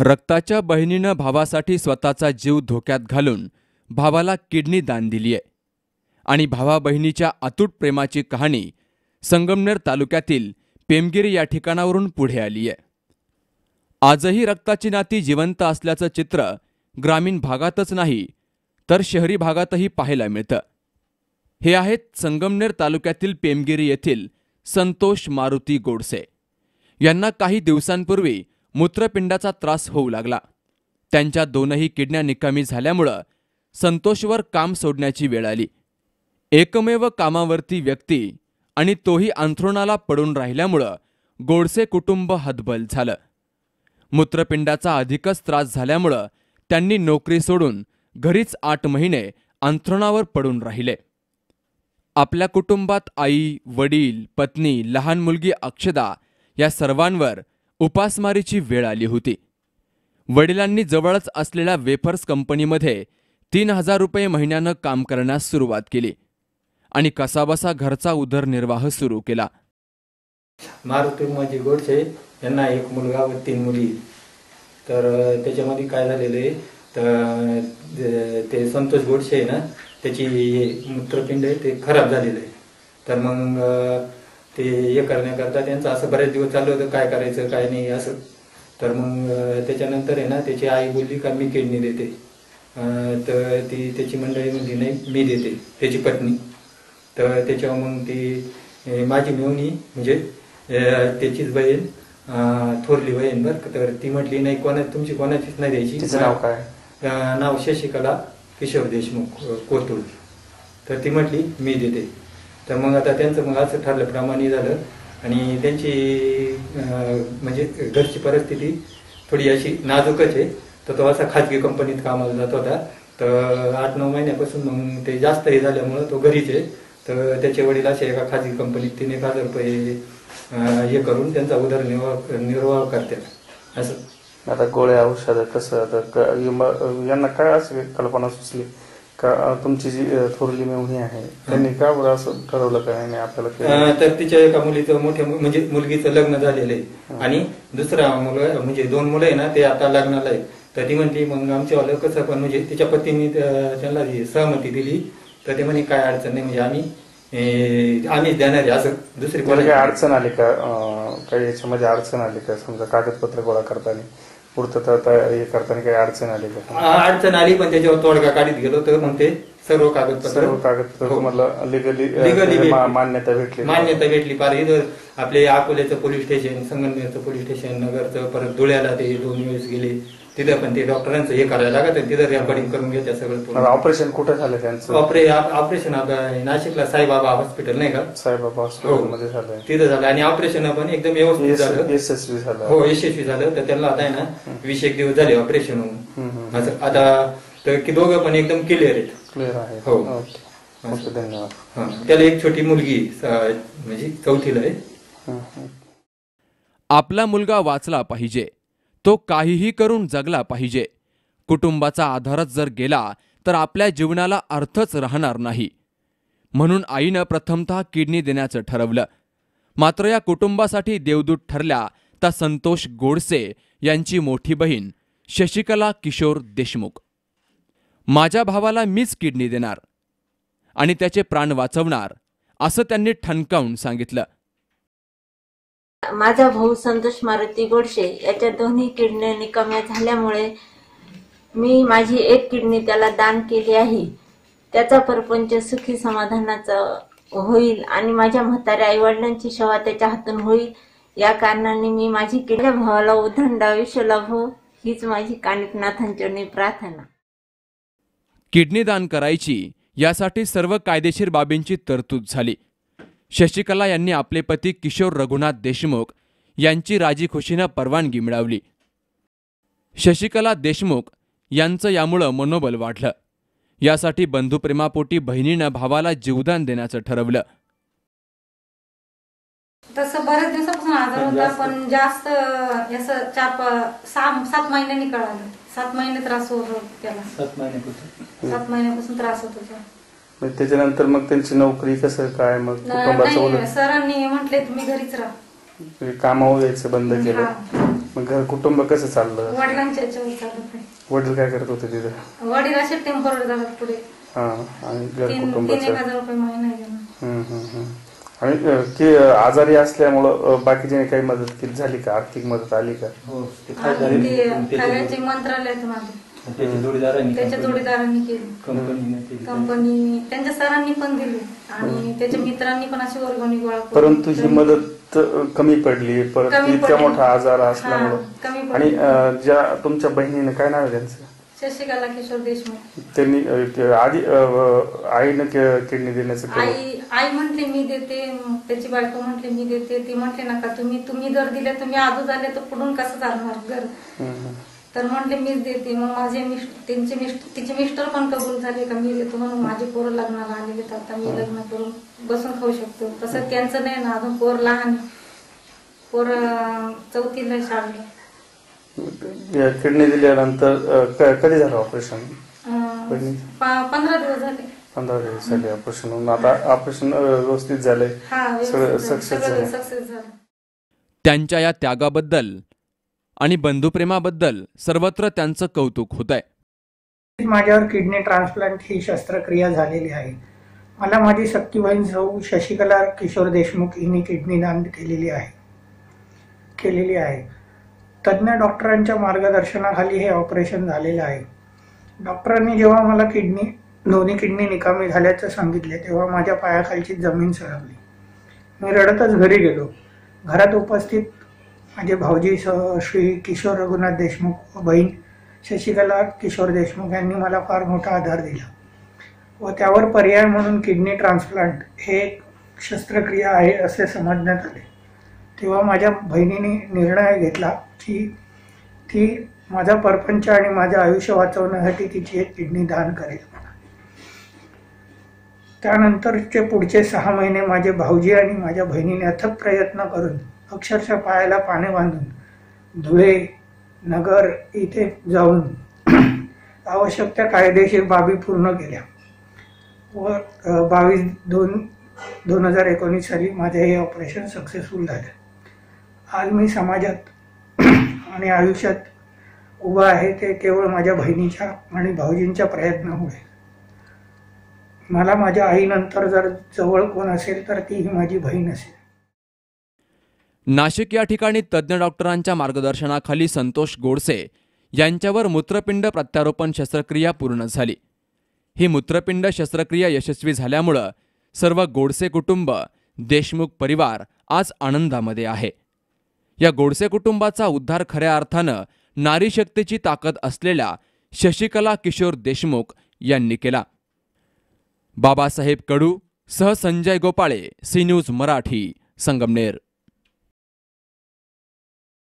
रक्ताच्या बहिणीनं भावासाठी स्वतःचा जीव धोक्यात घालून भावाला किडनी दान दिली आहे. आणि भावा बहिणीच्या अतूट प्रेमाची कहाणी संगमनेर तालुक्यातील पेमगिरी या ठिकाणावरून पुढे आली आहे. आजही रक्ताची नाती जिवंत असल्याचं चित्र ग्रामीण भागातच नाही तर शहरी भागातही पाहायला मिळतं. हे आहेत संगमनेर तालुक्यातील पेमगिरी येथील संतोष मारुती गोडसे. यांना काही दिवसांपूर्वी मूत्रपिंडाचा त्रास होऊ लागला. त्यांच्या दोनही किडण्या निकामी झाल्यामुळं संतोषवर काम सोडण्याची वेळ आली. एकमेव कामावरती व्यक्ती आणि तोही अंथरुणाला पडून राहिल्यामुळं गोडसे कुटुंब हतबल झालं. मूत्रपिंडाचा अधिकच त्रास झाल्यामुळं त्यांनी नोकरी सोडून घरीच आठ महिने अंथरुणावर पडून राहिले. आपल्या कुटुंबात आई वडील पत्नी लहान मुलगी अक्षदा या सर्वांवर उपासमारीची वेळ आली होती. वडिलांनी जवळच असलेल्या वेफर्स कंपनीमध्ये तीन हजार रुपये महिन्यानं काम करण्यास सुरुवात केली आणि कसाबसा घरचा उदरनिर्वाह सुरू केला. मारुती माझी गोडसे यांना एक मुलगा व तीन मुली. तर त्याच्यामध्ये काय झालेलं आहे? तर ते संतोष गोडसे आहे ना त्याची मूत्रपिंड आहे ते खराब झालेलं आहे. तर मग ते हे करण्याकरता त्यांचं असं बरेच दिवस चालू होतं काय करायचं काय नाही असं. तर मग त्याच्यानंतर आहे ना त्याची आई बोलली का मी किडनी देते. तर ती त्याची मंडळी म्हणली नाही मी देते त्याची पत्नी. तर त्याच्यावर मग ती माझी मेवणी म्हणजे त्याचीच बहीण थोरली बहीण बर. तर ती म्हटली नाही कोणा तुमची कोणाचीच नाही द्यायची. नाव काय? नाव शशिकला किशोर देशमुख कोथरूड तर ती म्हटली मी देते. तर मग आता त्यांचं मग असं ठरल्याप्रमाणे झालं. आणि त्यांची म्हणजे घरची परिस्थिती थोडी अशी नाजूकच आहे. तर तो असा खाजगी कंपनीत कामाला जात होता. तर आठ नऊ महिन्यापासून मग ते जास्त हे झाल्यामुळं तो घरीच आहे. तर त्याचे वडील असे एका खाजगी कंपनीत तीन एक हजार रुपये हे करून त्यांचा उदरनिर्वाह निर्वाह करतात. असं. आता गोळ्या औषध कसं आता यांना काय अशी कल्पना सुचली? का तुमची जी थोरली मेवणी आहे त्यांनी का बरं असं ठरवलं का नाही आपल्याला तर तिच्या एका मुलीचं मोठ्या म्हणजे मुलगीचं लग्न झालेलं आहे. आणि दुसरा मुलं म्हणजे दोन मुलं आहे ना ते आता लग्नाला आहे तर ती म्हणली मग आमच्यावालं कसं पण म्हणजे तिच्या पत्नीने त्या- त्यांना सहमती दिली तर ते म्हणे काय अडचण नाही म्हणजे आम्ही अं, आम्हीच देणार आहे असं दुसरी काही कोणाची- अडचण आली का काही याच्यामध्ये अडचण आली का? समजा कागदपत्र गोळा करताना? पूर्तता हे करताना काही अडचण आली का? अडचण आली पण त्याच्यावर तोडगा काढीत गेलो तर मग ते सर्व कागदपत्र. सर्व कागदपत्र हो. तुम्हाला लिगली भेटली. मान्यता भेटली. मान्यता भेटली पार इथं आपले अकोल्याचं पोलीस स्टेशन संगमनेरचं पोलीस स्टेशन नगरचं परत धुळ्याला ते दोन वेळेस गेले. तिथं पण ते डॉक्टरांचं हे करायला लागत आणि तिथं रेकॉर्डिंग करून घेत्या सगळं. ऑपरेशन कुठं झालं त्यांचं? ऑपरे ऑपरेशन आता नाशिकला साईबाबा हॉस्पिटल नाही का? साईबाबा हॉस्पिटलमध्ये झालंय. तिथं झालं आणि ऑपरेशन पण एकदम व्यवस्थित झालं. यशस्वी झालं. हो यशस्वी झालं. तर त्यांना आता आहे ना वीस एक दिवस झाले ऑपरेशन होऊन. असं आता तर की दोघं पण एकदम क्लिअर आहेत. क्लिअर आहे हो. धन्यवाद. हा. त्याला एक छोटी मुलगी म्हणजे चौथीला आहे. आपला मुलगा वाचला पाहिजे. तो काहीही करून जगला पाहिजे. कुटुंबाचा आधारच जर गेला तर आपल्या जीवनाला अर्थच राहणार नाही. म्हणून आईनं प्रथमतः किडनी देण्याचं ठरवलं. मात्र या कुटुंबासाठी देवदूत ठरल्या त्या संतोष गोडसे यांची मोठी बहीण शशिकला किशोर देशमुख. माझ्या भावाला मीच किडनी देणार आणि त्याचे प्राण वाचवणार असं त्यांनी ठणकावून सांगितलं. माझा भाऊ संतोष मारुती गोडशे याच्या दोन्ही किडण्या निकाम्या झाल्यामुळे मी माझी एक किडनी त्याला दान केली आहे. त्याचा परपंच सुखी समाधानाचा होईल आणि माझ्या म्हाताऱ्या आईवडिलांची सेवा त्याच्या हातून होईल. या कारणाने मी माझी किडण्या भावाला उदंड आयुष्य लाभो हीच माझी कानिकनाथांचरणी प्रार्थना. किडनी दान करायची यासाठी सर्व कायदेशीर बाबींची तरतूद झाली. शशिकला यांनी आपले पती किशोर रघुनाथ देशमुख यांची राजीखुशीनं परवानगी मिळवली. शशिकला देशमुख यांचं यामुळं मनोबल वाढलं. यासाठी बंधुप्रेमापोटी बहिणीनं भावाला जीवदान देण्याचं ठरवलं. तसं बऱ्याच दिवसापासून आजार होता पण जास्त असं चार प- सहा सात महिन्यांनी कळालं. सात महिने त्रास होत होता त्याला. सात महिन्यापासून सात महिन्यापासून त्रास होत होता. मग त्याच्यानंतर मग त्यांची नोकरी कसं काय? मग कुटुंबाचं नाही उलट सरांनी म्हटले तुम्ही घरीच राहा. कामावर यायचं बंद केलं. हा. मग घर कुटुंब कसं चाललं? वडिलांच्या याच्यावर चालत आहे वडील काय करत होते तिथे? वडील असे टेम्पोररी जातात पुढे. हा आणि घर तीन तीन कुटुंबाचं एक हजार रुपये महिना आहे त्यांना. हम्म, हम्म, हम्म. आणि अ, की अ, आजारी असल्यामुळं अ, बाकीच्याने काही मदत केली झाली का? आर्थिक मदत आली का? हो ते आणि ते मंत्रालयात माझे त्याच्या जोडीदारांनी त्याच्या जोडीदारांनी केली. कंपनीने केली. कंपनी त्यांच्या सरांनी पण दिली. आणि त्याच्या मित्रांनी पण अशी वर्गणी गोळा परंतु ही मदत कमी पडली. परत कमी इतका पडली. मोठा आजार हा, असल्यामुळं. कमी पडली. आणि अ, ज्या तुमच्या बहिणीने काय नाव आहे त्यांचं? शशिकला किशोर देशमुख. त्यांनी अ, ते आधी अ, आईनं के- किडनी देण्याचं केलं. आई आई म्हटली मी देते. मग त्याची बायको म्हटली मी देते. ती म्हटली नका तुम्ही तुम्ही जर दिले तुम्ही आजू झाले तर पुढून कसं चालणार घर? हम्म, हम्म. तर म्हटले मीच देते. मग माझे मिस्टर त्यांचे मिस्टर तिचे मिस्टर पण कबूल झाले का मी देतो. म्हणून माझे पोरं लग्नाला आलेले तर आता मी लग्न करून बसून खाऊ शकतो. तसं त्यांचं नाही ना अजून पोर लहान. पोर चौथीला शाळेला किडनी दिल्यानंतर कधी झालं ऑपरेशन? पंधरा दिवस झाले. पंधरा दिवस झाले ऑपरेशन आता ऑपरेशन व्यवस्थित हा सगळं झालं. सक्सेस झालं. त्यांच्या या त्यागाबद्दल आणि बंधुप्रेमाबद्दल सर्वत्र त्यांचं कौतुक होत आहे माझ्यावर किडनी ट्रान्सप्लांट ही शस्त्रक्रिया झालेली आहे. मला माझी सक्की बहीण सौ शशिकला किशोर देशमुख हिने किडनी दान केलेली आहे. केलेली आहे. तज्ज्ञ डॉक्टरांच्या मार्गदर्शनाखाली हे ऑपरेशन झालेलं आहे. डॉक्टरांनी जेव्हा मला किडनी दोन्ही किडनी निकामी झाल्याचं सांगितले तेव्हा माझ्या पायाखालची जमीन सरकली मी रडतच घरी गेलो. घरात उपस्थित माझे भाऊजी स श्री किशोर रघुनाथ देशमुख बहीण शशिकला किशोर देशमुख यांनी मला फार मोठा आधार दिला. व त्यावर पर्याय म्हणून किडनी ट्रान्सप्लांट हे एक शस्त्रक्रिया आहे असे समजण्यात आले. तेव्हा माझ्या बहिणीने निर्णय घेतला की ती माझा परपंच आणि माझं आयुष्य वाचवण्यासाठी तिची एक किडनी दान करेल. त्यानंतरचे पुढचे सहा महिने माझे भाऊजी आणि माझ्या बहिणीने अथक प्रयत्न करून अक्षरशः पायाला पाने बांधून धुळे नगर इथे जाऊन आवश्यक त्या कायदेशीर बाबी पूर्ण केल्या. व बावीस दोन दोन हजार एकोणीस साली माझे हे ऑपरेशन सक्सेसफुल झालं. आज मी समाजात आणि आयुष्यात उभा आहे ते केवळ माझ्या बहिणीच्या आणि भाऊजींच्या प्रयत्नामुळे. मला माझ्या आईनंतर जर जवळ कोण असेल तर ती ही माझी बहीण असेल. नाशिक या ठिकाणी तज्ज्ञ डॉक्टरांच्या मार्गदर्शनाखाली संतोष गोडसे यांच्यावर मूत्रपिंड प्रत्यारोपण शस्त्रक्रिया पूर्ण झाली. ही मूत्रपिंड शस्त्रक्रिया यशस्वी झाल्यामुळं सर्व गोडसे कुटुंब देशमुख परिवार आज आनंदामध्ये आहे. या गोडसे कुटुंबाचा उद्धार खऱ्या अर्थानं नारीशक्तीची ताकद असलेल्या शशिकला किशोर देशमुख यांनी केला. बाबासाहेब कडू सह संजय गोपाळे सी न्यूज मराठी संगमनेर.